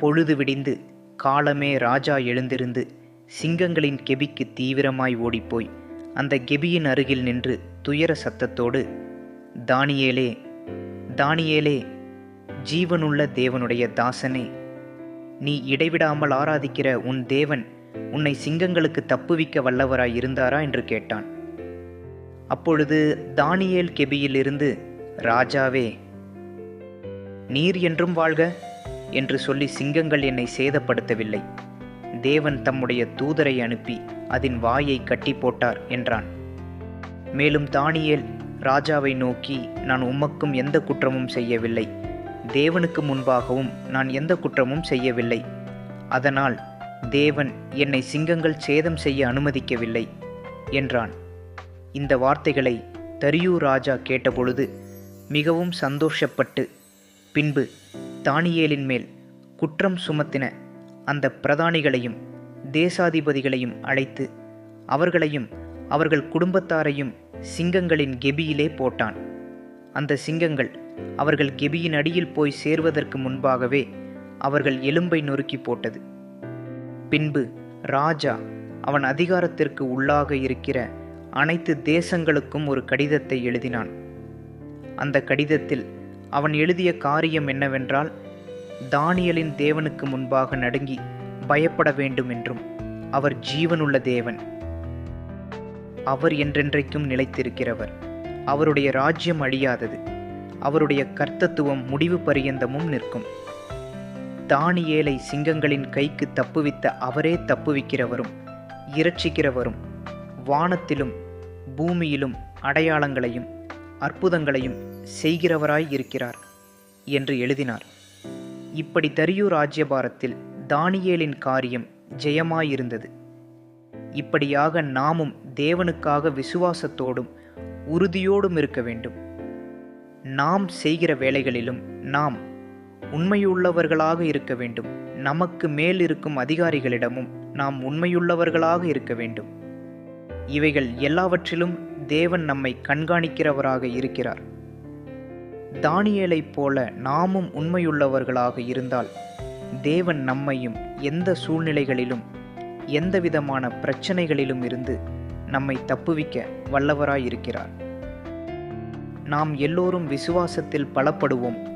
பொழுது விடிந்து காலமே ராஜா எழுந்திருந்து சிங்கங்களின் கெபிக்கு தீவிரமாய் ஓடிப்போய் அந்த கெபியின் அருகில் நின்று துயர சத்தத்தோடு தானியேலே தானியேலே ஜீவனுள்ள தேவனுடைய தாசனே நீ இடைவிடாமல் ஆராதிக்கிற உன் தேவன் உன்னை சிங்கங்களுக்கு தப்புவிக்க வல்லவராய் இருந்தாரா? என்று கேட்டான். அப்பொழுது தானியேல் கெபியிலிருந்து ராஜாவே நீர் என்றும் வாழ்க என்று சொல்லி சிங்கங்கள் என்னை சேதப்படுத்தவில்லை. தேவன் தம்முடைய தூதரை அனுப்பி அதன் வாயை கட்டி போட்டார் என்றான். மேலும் தானியேல் ராஜாவை நோக்கி நான் உமக்கும் எந்த குற்றமும் செய்யவில்லை. தேவனுக்கு முன்பாகவும் நான் எந்த குற்றமும் செய்யவில்லை. அதனால் தேவன் என்னை சிங்கங்கள் சேதம் செய்ய அனுமதிக்கவில்லை என்றான். இந்த வார்த்தைகளை தரியு ராஜா கேட்டபொழுது மிகவும் சந்தோஷப்பட்டு பின்பு தானியேலின் மேல் குற்றம் சுமத்தின அந்த பிரதானிகளையும் தேசாதிபதிகளையும் அழைத்து அவர்களையும் அவர்கள் குடும்பத்தாரையும் சிங்கங்களின் கெபியிலே போட்டான். அந்த சிங்கங்கள் அவர்கள் கெபியின் அடியில் போய் சேர்வதற்கு முன்பாகவே அவர்கள் எலும்பை நொறுக்கி போட்டது. பின்பு ராஜா அவன் அதிகாரத்திற்கு உள்ளாக இருக்கிற அனைத்து தேசங்களுக்கும் ஒரு கடிதத்தை எழுதினான். அந்த கடிதத்தில் அவன் எழுதிய காரியம் என்னவென்றால் தானியலின் தேவனுக்கு முன்பாக நடுங்கி பயப்பட வேண்டும் என்றும் அவர் ஜீவனுள்ள தேவன். அவர் என்றென்றைக்கும் நிலைத்திருக்கிறவர். அவருடைய ராஜ்யம் அழியாதது. அவருடைய கர்த்தத்துவம் முடிவு பரியந்தமும் நிற்கும். தானியேலை சிங்கங்களின் கைக்கு தப்புவித்த அவரே தப்புவிக்கிறவரும் இரட்சிக்கிறவரும் வானத்திலும் பூமியிலும் அடையாளங்களையும் அற்புதங்களையும் செய்கிறவராய் இருக்கிறார் என்று எழுதினார். இப்படி தரியு ராஜ்யபாரத்தில் தானியேலின் காரியம் ஜெயமாயிருந்தது. இப்படியாக நாமும் தேவனுக்காக விசுவாசத்தோடும் உறுதியோடும் இருக்க வேண்டும். நாம் செய்கிற வேலைகளிலும் நாம் உண்மையுள்ளவர்களாக இருக்க வேண்டும். நமக்கு மேல் இருக்கும் அதிகாரிகளிடமும் நாம் உண்மையுள்ளவர்களாக இருக்க வேண்டும். இவைகள் எல்லாவற்றிலும் தேவன் நம்மை கண்காணிக்கிறவராக இருக்கிறார். தானியலைப் போல நாமும் உண்மையுள்ளவர்களாக இருந்தால் தேவன் நம்மையும் எந்த சூழ்நிலைகளிலும் எந்தவிதமான பிரச்சனைகளிலும் இருந்து நம்மை தப்புவிக்க வல்லவராயிருக்கிறார். நாம் எல்லோரும் விசுவாசத்தில் பலப்படுவோம்.